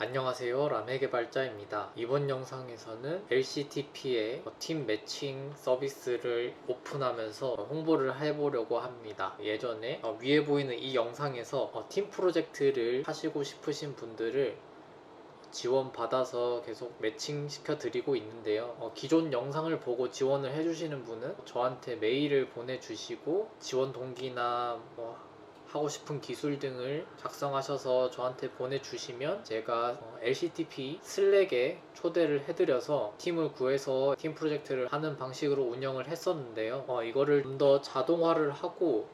안녕하세요 라메 개발자입니다 이번 영상에서는 LCTP의 팀 매칭 서비스를 오픈하면서 홍보를 해보려고 합니다 예전에 어, 위에 보이는 이 영상에서 어, 팀 프로젝트를 하시고 싶으신 분들을 지원받아서 계속 매칭시켜 드리고 있는데요. 어, 기존 영상을 보고 지원을 해주시는 분은 저한테 메일을 보내주시고 지원 동기나 뭐 하고 싶은 기술 등을 작성하셔서 저한테 보내주시면 제가 어, LCTP 슬랙에 초대를 해드려서 팀을 구해서 팀 프로젝트를 하는 방식으로 운영을 했었는데요. 어, 이거를 좀 더 자동화를 하고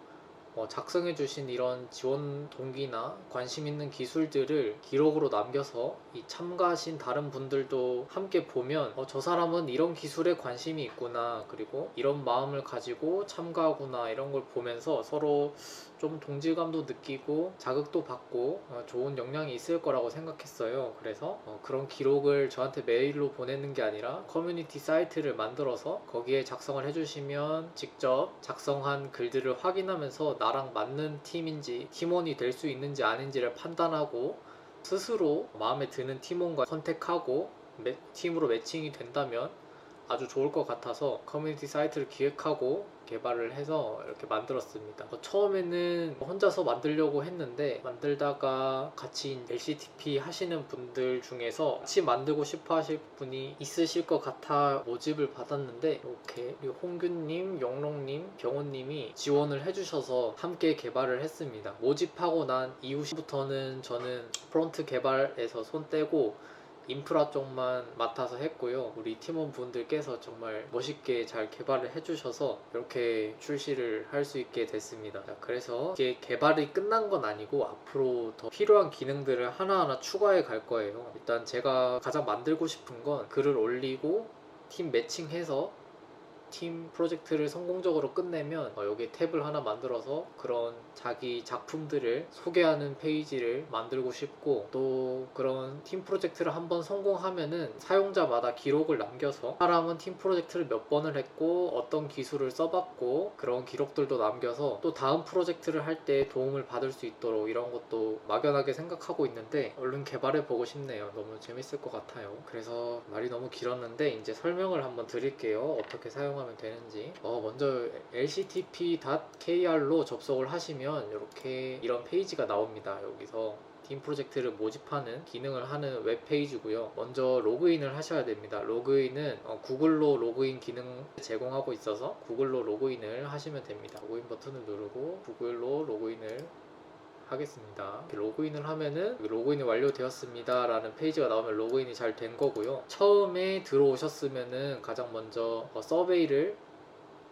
어, 작성해 주신 이런 지원 동기나 관심 있는 기술들을 기록으로 남겨서 이 참가하신 다른 분들도 함께 보면 어, 저 사람은 이런 기술에 관심이 있구나 그리고 이런 마음을 가지고 참가하구나 이런 걸 보면서 서로 좀 동질감도 느끼고 자극도 받고 어, 좋은 영향이 있을 거라고 생각했어요. 그래서 어, 그런 기록을 저한테 메일로 보내는 게 아니라 커뮤니티 사이트를 만들어서 거기에 작성을 해주시면 직접 작성한 글들을 확인하면서 나랑 맞는 팀인지 팀원이 될 수 있는지 아닌지를 판단하고 스스로 마음에 드는 팀원과 선택하고 매- 팀으로 매칭이 된다면 아주 좋을 것 같아서 커뮤니티 사이트를 기획하고 개발을 해서 이렇게 만들었습니다. 어, 처음에는 혼자서 만들려고 했는데 만들다가 같이 LCTP 하시는 분들 중에서 같이 만들고 싶어 하실 분이 있으실 것 같아 모집을 받았는데 이렇게 홍규님, 영롱님, 병원님이 지원을 해주셔서 함께 개발을 했습니다. 모집하고 난 이후부터는 저는 프론트 개발에서 손 떼고 인프라 쪽만 맡아서 했고요. 우리 팀원 분들께서 정말 멋있게 잘 개발을 해주셔서 이렇게 출시를 할 수 있게 됐습니다. 자, 그래서 이게 개발이 끝난 건 아니고 앞으로 더 필요한 기능들을 하나하나 추가해 갈 거예요. 일단 제가 가장 만들고 싶은 건 글을 올리고 팀 매칭해서 팀 프로젝트를 성공적으로 끝내면 어, 여기 탭을 하나 만들어서 그런 자기 작품들을 소개하는 페이지를 만들고 싶고 또 그런 팀 프로젝트를 한번 성공하면은 사용자마다 기록을 남겨서 사람은 팀 프로젝트를 몇 번을 했고 어떤 기술을 써봤고 그런 기록들도 남겨서 또 다음 프로젝트를 할 때 도움을 받을 수 있도록 이런 것도 막연하게 생각하고 있는데 얼른 개발해 보고 싶네요. 너무 재밌을 것 같아요. 그래서 말이 너무 길었는데 이제 설명을 한번 드릴게요. 어떻게 사용하 면 되는지. 어, 먼저 lctp.kr로 접속을 하시면 이렇게 이런 페이지가 나옵니다. 여기서 팀 프로젝트를 모집하는 기능을 하는 웹페이지고요. 먼저 로그인을 하셔야 됩니다. 로그인은 어, 구글로 로그인 기능 제공하고 있어서 구글로 로그인을 하시면 됩니다. 로그인 버튼을 누르고 구글로 로그인을 하겠습니다. 로그인을 하면은 로그인이 완료되었습니다. 라는 페이지가 나오면 로그인이 잘 된 거고요. 처음에 들어오셨으면은 가장 먼저 어, 서베이를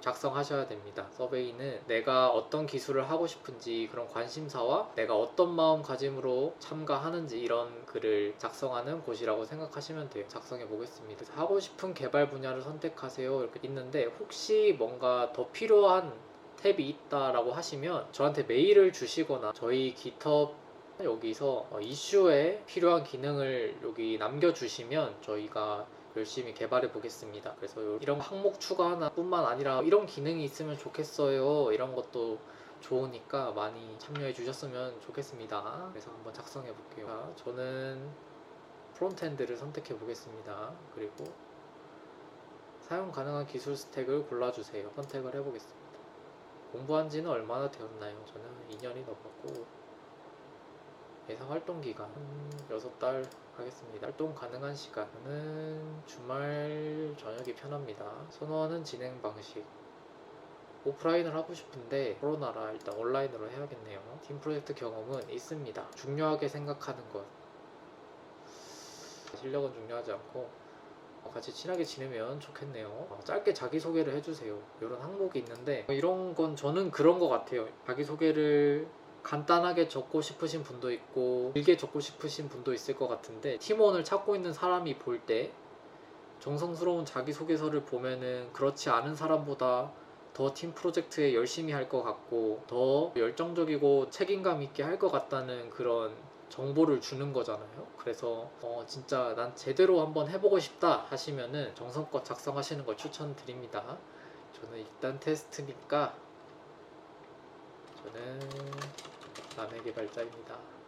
작성하셔야 됩니다. 서베이는 내가 어떤 기술을 하고 싶은지 그런 관심사와 내가 어떤 마음가짐으로 참가하는지 이런 글을 작성하는 곳이라고 생각하시면 돼요. 작성해 보겠습니다. 하고 싶은 개발 분야를 선택하세요. 이렇게 있는데 혹시 뭔가 더 필요한 탭이 있다라고 하시면 저한테 메일을 주시거나 저희 GitHub 여기서 어, 이슈에 필요한 기능을 여기 남겨주시면 저희가 열심히 개발해 보겠습니다. 그래서 요- 이런 항목 추가하나 뿐만 아니라 이런 기능이 있으면 좋겠어요. 이런 것도 좋으니까 많이 참여해 주셨으면 좋겠습니다. 그래서 한번 작성해 볼게요. 자, 저는 프론트엔드를 선택해 보겠습니다. 그리고 사용 가능한 기술 스택을 골라주세요. 선택을 해보겠습니다. 공부한 지는 얼마나 되었나요? 저는 2년이 넘었고 예상 활동 기간 6달 하겠습니다. 활동 가능한 시간은 주말 저녁이 편합니다. 선호하는 진행 방식 오프라인을 하고 싶은데 코로나라 일단 온라인으로 해야겠네요. 팀 프로젝트 경험은 있습니다. 중요하게 생각하는 것 실력은 중요하지 않고 어, 같이 친하게 지내면 좋겠네요. 어, 짧게 자기소개를 해주세요. 이런 항목이 있는데 어, 이런 건 저는 그런 것 같아요. 자기소개를 간단하게 적고 싶으신 분도 있고 길게 적고 싶으신 분도 있을 것 같은데 팀원을 찾고 있는 사람이 볼 때 정성스러운 자기소개서를 보면은 그렇지 않은 사람보다 더 팀 프로젝트에 열심히 할 것 같고 더 열정적이고 책임감 있게 할 것 같다는 그런 정보를 주는 거잖아요. 그래서 어, 진짜 난 제대로 한번 해보고 싶다 하시면은 정성껏 작성하시는 걸 추천드립니다. 저는 일단 테스트니까 저는 남의 개발자입니다.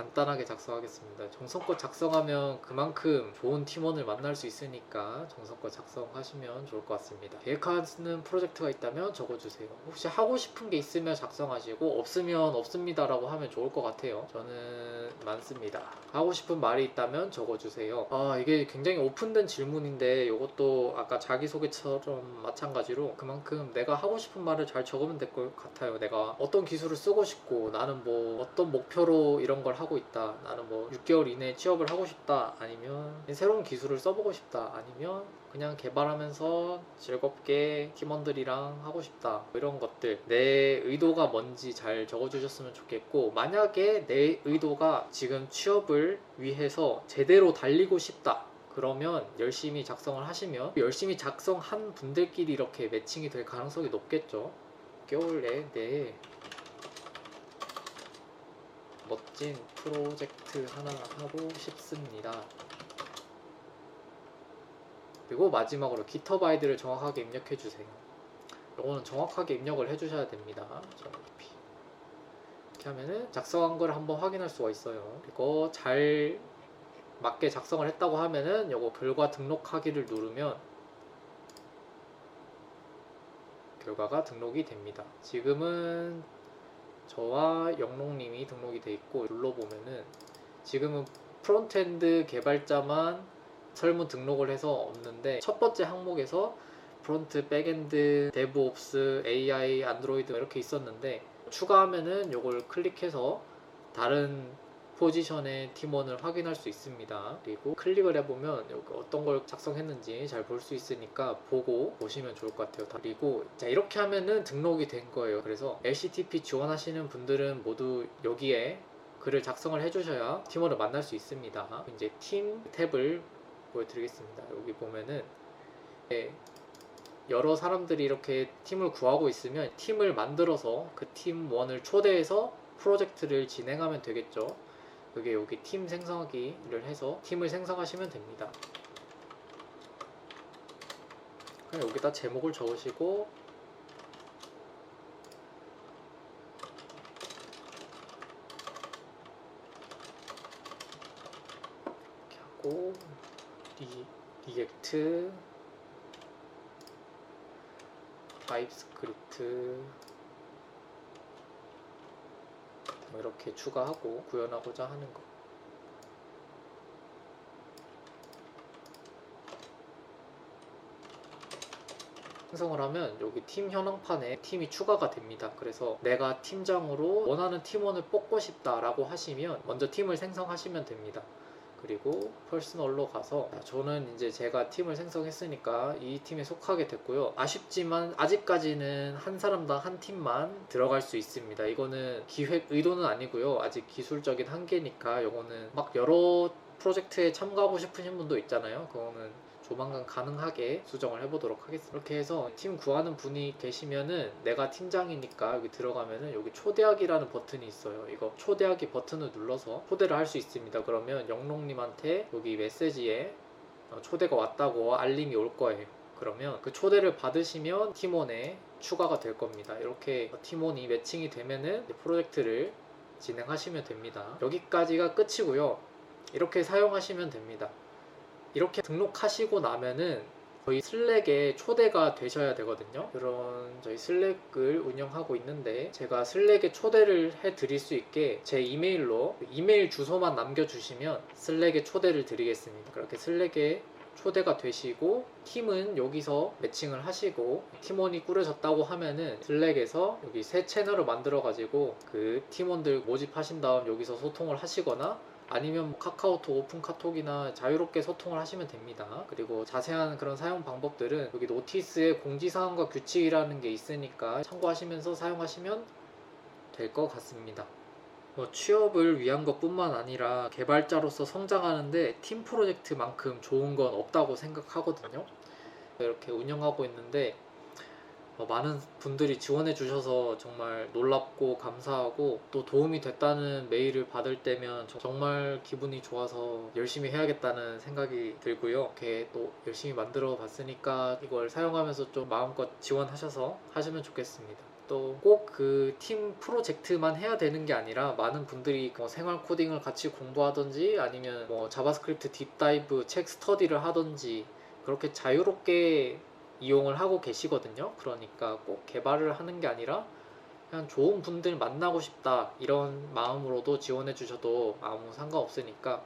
간단하게 작성하겠습니다. 정성껏 작성하면 그만큼 좋은 팀원을 만날 수 있으니까 정성껏 작성하시면 좋을 것 같습니다. 계획하는 프로젝트가 있다면 적어주세요. 혹시 하고 싶은 게 있으면 작성하시고 없으면 없습니다라고 하면 좋을 것 같아요. 저는 많습니다. 하고 싶은 말이 있다면 적어주세요. 아 이게 굉장히 오픈된 질문인데 이것도 아까 자기소개처럼 마찬가지로 그만큼 내가 하고 싶은 말을 잘 적으면 될 것 같아요. 내가 어떤 기술을 쓰고 싶고 나는 뭐 어떤 목표로 이런 걸 하고 있다. 나는 뭐 6개월 이내에 취업을 하고 싶다. 아니면 새로운 기술을 써보고 싶다. 아니면 그냥 개발하면서 즐겁게 팀원들이랑 하고 싶다. 뭐 이런 것들. 내 의도가 뭔지 잘 적어주셨으면 좋겠고, 만약에 내 의도가 지금 취업을 위해서 제대로 달리고 싶다. 그러면 열심히 작성을 하시면 열심히 작성한 분들끼리 이렇게 매칭이 될 가능성이 높겠죠. 겨울에 내 멋진 프로젝트 하나 하고 싶습니다. 그리고 마지막으로 GitHub 아이디를 정확하게 입력해 주세요. 이거는 정확하게 입력을 해 주셔야 됩니다. 자, 이렇게 하면은 작성한 걸 한번 확인할 수가 있어요. 그리고 잘 맞게 작성을 했다고 하면은 요거 결과 등록하기를 누르면 결과가 등록이 됩니다. 지금은 저와 영롱님이 등록이 돼 있고 눌러보면은 지금은 프론트엔드 개발자만 설문 등록을 해서 없는데 첫 번째 항목에서 프론트, 백엔드, 데브옵스, AI, 안드로이드 이렇게 있었는데 추가하면은 요걸 클릭해서 다른 포지션의 팀원을 확인할 수 있습니다. 그리고 클릭을 해보면 여기 어떤 걸 작성했는지 잘 볼 수 있으니까 보고 보시면 좋을 것 같아요. 그리고 자 이렇게 하면은 등록이 된 거예요. 그래서 LCTP 지원하시는 분들은 모두 여기에 글을 작성을 해주셔야 팀원을 만날 수 있습니다. 이제 팀 탭을 보여드리겠습니다. 여기 보면은 네, 여러 사람들이 이렇게 팀을 구하고 있으면 팀을 만들어서 그 팀원을 초대해서 프로젝트를 진행하면 되겠죠. 그게 여기 팀 생성하기를 해서 팀을 생성하시면 됩니다. 그냥 여기다 제목을 적으시고 이렇게 하고 리, 리액트 타입 스크립트 뭐 이렇게 추가하고 구현하고자 하는 거. 생성을 하면 여기 팀 현황판에 팀이 추가가 됩니다. 그래서 내가 팀장으로 원하는 팀원을 뽑고 싶다라고 하시면 먼저 팀을 생성하시면 됩니다. 그리고 퍼스널로 가서 저는 이제 제가 팀을 생성했으니까 이 팀에 속하게 됐고요. 아쉽지만 아직까지는 한 사람당 한 팀만 들어갈 수 있습니다. 이거는 기획 의도는 아니고요. 아직 기술적인 한계니까 이거는 막 여러 프로젝트에 참가하고 싶으신 분도 있잖아요. 그거는 조만간 가능하게 수정을 해보도록 하겠습니다. 이렇게 해서 팀 구하는 분이 계시면은 내가 팀장이니까 여기 들어가면은 여기 초대하기라는 버튼이 있어요. 이거 초대하기 버튼을 눌러서 초대를 할 수 있습니다. 그러면 영롱님한테 여기 메시지에 어, 초대가 왔다고 알림이 올 거예요. 그러면 그 초대를 받으시면 팀원에 추가가 될 겁니다. 이렇게 팀원이 매칭이 되면은 프로젝트를 진행하시면 됩니다. 여기까지가 끝이고요. 이렇게 사용하시면 됩니다. 이렇게 등록하시고 나면은 저희 슬랙에 초대가 되셔야 되거든요. 그런 저희 슬랙을 운영하고 있는데 제가 슬랙에 초대를 해 드릴 수 있게 제 이메일로 이메일 주소만 남겨주시면 슬랙에 초대를 드리겠습니다. 그렇게 슬랙에 초대가 되시고 팀은 여기서 매칭을 하시고 팀원이 꾸려졌다고 하면은 슬랙에서 여기 새 채널을 만들어 가지고 그 팀원들 모집하신 다음 여기서 소통을 하시거나 아니면 뭐 카카오톡, 오픈 카톡이나 자유롭게 소통을 하시면 됩니다. 그리고 자세한 그런 사용 방법들은 여기 노티스에 공지사항과 규칙이라는 게 있으니까 참고하시면서 사용하시면 될 것 같습니다. 뭐 취업을 위한 것뿐만 아니라 개발자로서 성장하는데 팀 프로젝트만큼 좋은 건 없다고 생각하거든요. 이렇게 운영하고 있는데 어, 많은 분들이 지원해 주셔서 정말 놀랍고 감사하고 또 도움이 됐다는 메일을 받을 때면 저- 정말 기분이 좋아서 열심히 해야겠다는 생각이 들고요. 이렇게 또 열심히 만들어 봤으니까 이걸 사용하면서 좀 마음껏 지원하셔서 하시면 좋겠습니다. 또 꼭 그 팀 프로젝트만 해야 되는 게 아니라 많은 분들이 뭐 생활 코딩을 같이 공부하든지 아니면 뭐 자바스크립트 딥다이브 책 스터디를 하든지 그렇게 자유롭게 이용을 하고 계시거든요. 그러니까 꼭 개발을 하는 게 아니라 그냥 좋은 분들 만나고 싶다 이런 마음으로도 지원해 주셔도 아무 상관없으니까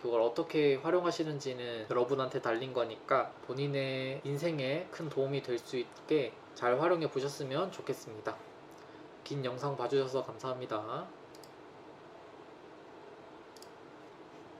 그걸 어떻게 활용하시는지는 여러분한테 달린 거니까 본인의 인생에 큰 도움이 될 수 있게 잘 활용해 보셨으면 좋겠습니다. 긴 영상 봐주셔서 감사합니다.